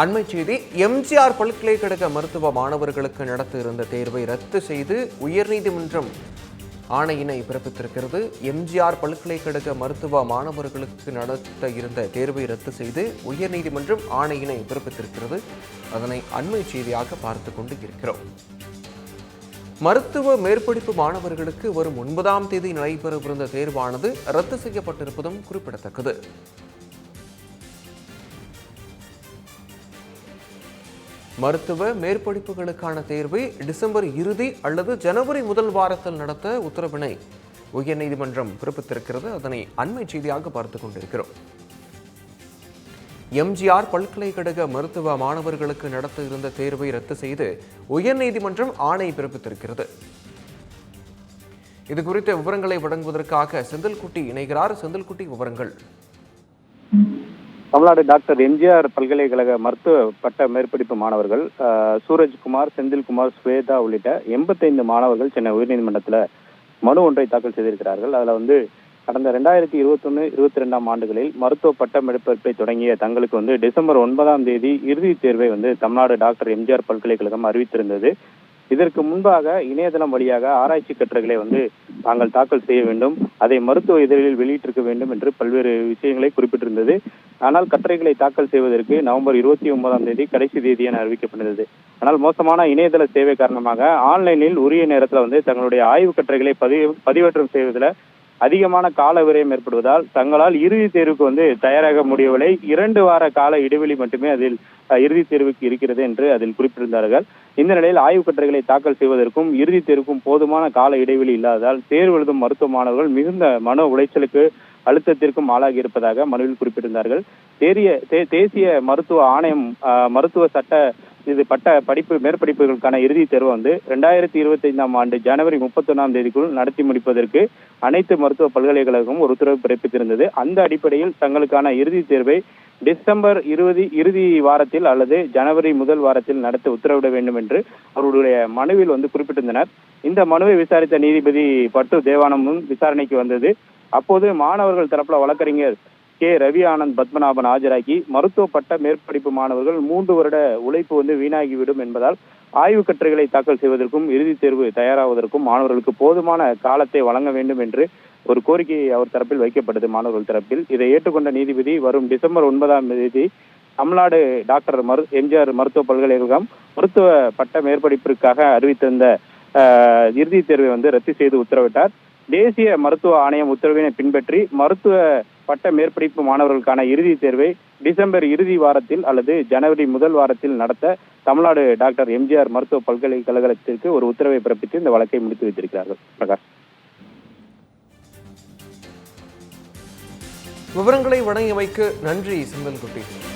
அண்மை செய்தி எம்ஜிஆர் பல்கலைக்கழக மருத்துவ மாணவர்களுக்கு நடத்த இருந்த தேர்வை ரத்து செய்து உயர்நீதிமன்றம் ஆணையினை பிறப்பித்திருக்கிறது. எம்ஜிஆர் பல்கலைக்கழக மருத்துவ மாணவர்களுக்கு நடத்த இருந்த தேர்வை ரத்து செய்து உயர்நீதிமன்றம் ஆணையினை பிறப்பித்திருக்கிறது. அதனை அண்மை செய்தியாக பார்த்து கொண்டு இருக்கிறோம் மருத்துவ மேற்படிப்பு மாணவர்களுக்கு வரும் ஒன்பதாம் தேதி நடைபெறவிருந்த தேர்வானது ரத்து செய்யப்பட்டிருப்பதும் குறிப்பிடத்தக்கது. மருத்துவ மேற்படிப்புகளுக்கான தேர்வை டிசம்பர் இறுதி அல்லது ஜனவரி முதல் வாரத்தில் நடத்த உத்தரவினை உயர்நீதிமன்றம் பிறப்பித்திருக்கிறது. அதனை அண்மை செய்தியாக பார்த்து கொண்டிருக்கிறோம். எம்ஜிஆர் பல்கலைக்கழக மருத்துவ மாணவர்களுக்கு நடத்த இருந்த தேர்வை ரத்து செய்து உயர்நீதிமன்றம் ஆணை பிறப்பித்திருக்கிறது. இது குறித்த விவரங்களை வழங்குவதற்காக செந்தில்குட்டி இணைகிறார். செந்தில்குட்டி விவரங்கள். தமிழ்நாடு டாக்டர் எம்ஜிஆர் பல்கலைக்கழக மருத்துவ பட்ட மேற்படிப்பு மாணவர்கள் சூரஜ்குமார் செந்தில்குமார் ஸ்வேதா உள்ளிட்ட எண்பத்தைந்து மாணவர்கள் சென்னை உயர்நீதிமன்றத்தில் மனு ஒன்றை தாக்கல் செய்திருக்கிறார்கள். அதில் வந்து கடந்த ரெண்டாயிரத்தி இருபத்தொன்னு இருபத்தி ரெண்டாம் ஆண்டுகளில் மருத்துவ பட்ட மேற்படிப்பை தொடங்கிய தங்களுக்கு வந்து டிசம்பர் ஒன்பதாம் தேதி இறுதித் தேர்வை வந்து தமிழ்நாடு டாக்டர் எம்ஜிஆர் பல்கலைக்கழகம் அறிவித்திருந்தது. இதற்கு முன்பாக இணையதளம் வழியாக ஆராய்ச்சி கட்டுரைகளை வந்து தாங்கள் தாக்கல் செய்ய வேண்டும். அதை மருத்துவ இதழில் வெளியிட்டிருக்க வேண்டும் என்று பல்வேறு விஷயங்களை குறிப்பிட்டிருந்தது. ஆனால் கட்டுரைகளை தாக்கல் செய்வதற்கு நவம்பர் இருபத்தி ஒன்பதாம் தேதி கடைசி தேதி என அறிவிக்கப்பட்டிருந்தது. ஆனால் மோசமான இணையதள சேவை காரணமாக ஆன்லைனில் உரிய நேரத்தில் வந்து தங்களுடைய ஆய்வு கட்டுரைகளை பதிவு பதிவேற்றம் செய்வதில் அதிகமான கால விரயம் ஏற்படுவதால் தங்களால் இறுதி தேர்வுக்கு வந்து தயாராக முடியவில்லை. இரண்டு வார கால இடைவெளி மட்டுமே அதில் இறுதி இறுதித் தேர்வுக்கு இருக்கிறது என்று அதில் குறிப்பிட்டிருந்தார்கள். இந்த நிலையில் ஆய்வுக் கட்டுரைகளை தாக்கல் செய்வதற்கும் இறுதித் தேர்வுக்கும் போதுமான கால இடைவெளி இல்லாததால் தேர்வு எழுதும் மருத்துவ மாணவர்கள் மிகுந்த மன உளைச்சலுக்கு அழுத்தத்திற்கும் ஆளாகி இருப்பதாக மனுவில் குறிப்பிட்டிருந்தார்கள். தேசிய தே- தேசிய மருத்துவ ஆணையம் மருத்துவ சட்ட இது பட்ட படிப்பு மேற்படிப்புகளுக்கான இறுதித் தேர்வு வந்து ரெண்டாயிரத்தி இருபத்தி ஐந்தாம் ஆண்டு ஜனவரி முப்பத்தொன்னாம் தேதிக்குள் நடத்தி முடிப்பதற்கு அனைத்து மருத்துவ பல்கலைக்கழகமும் ஒரு உத்தரவு பிறப்பித்திருந்தது. அந்த அடிப்படையில் தங்களுக்கான இறுதித் தேர்வை டிசம்பர் இருபது இறுதி வாரத்தில் அல்லது ஜனவரி முதல் வாரத்தில் நடத்த உத்தரவிட வேண்டும் என்று அவர்களுடைய மனுவில் வந்து குறிப்பிட்டிருந்தனர். இந்த மனுவை விசாரித்த நீதிபதி பட்டு தேவானமும் விசாரணைக்கு வந்தது. அப்போது மாணவர்கள் தரப்புல வழக்கறிஞர் கே. ரவி ஆனந்த் பத்மநாபன் ஆஜராகி மருத்துவ பட்ட மேற்படிப்பு மாணவர்கள் மூன்று வருட உழைப்பு வந்து வீணாகிவிடும் என்பதால் ஆய்வுக் கட்டுரைகளை தாக்கல் செய்வதற்கும் இறுதித் தேர்வு தயாராவதற்கும் மாணவர்களுக்கு போதுமான காலத்தை வழங்க வேண்டும் என்று ஒரு கோரிக்கை அவர் தரப்பில் வைக்கப்பட்டது மாணவர்கள் தரப்பில். இதை ஏற்றுக்கொண்ட நீதிபதி வரும் டிசம்பர் ஒன்பதாம் தேதி தமிழ்நாடு டாக்டர் மரு எம்ஜிஆர் மருத்துவ பல்கலைக்கழகம் மருத்துவ பட்ட மேற்படிப்பிற்காக அறிவித்திருந்த இறுதித் தேர்வை வந்து ரத்து செய்து உத்தரவிட்டார். தேசிய மருத்துவ ஆணையம் உத்தரவினை பின்பற்றி மருத்துவ பட்ட மேற்படிப்பு மாணவர்களுக்கான இறுதித் தேர்வை டிசம்பர் இறுதி வாரத்தில் அல்லது ஜனவரி முதல் வாரத்தில் நடத்த தமிழ்நாடு டாக்டர் எம்ஜிஆர் மருத்துவ பல்கலைக்கழகத்திற்கு ஒரு உத்தரவை பிறப்பித்து இந்த வழக்கை முடித்து வைத்திருக்கிறார்கள். பிரகாஷ். விவரங்களை வழங்கியமைக்கு நன்றி செந்தில்குட்டி.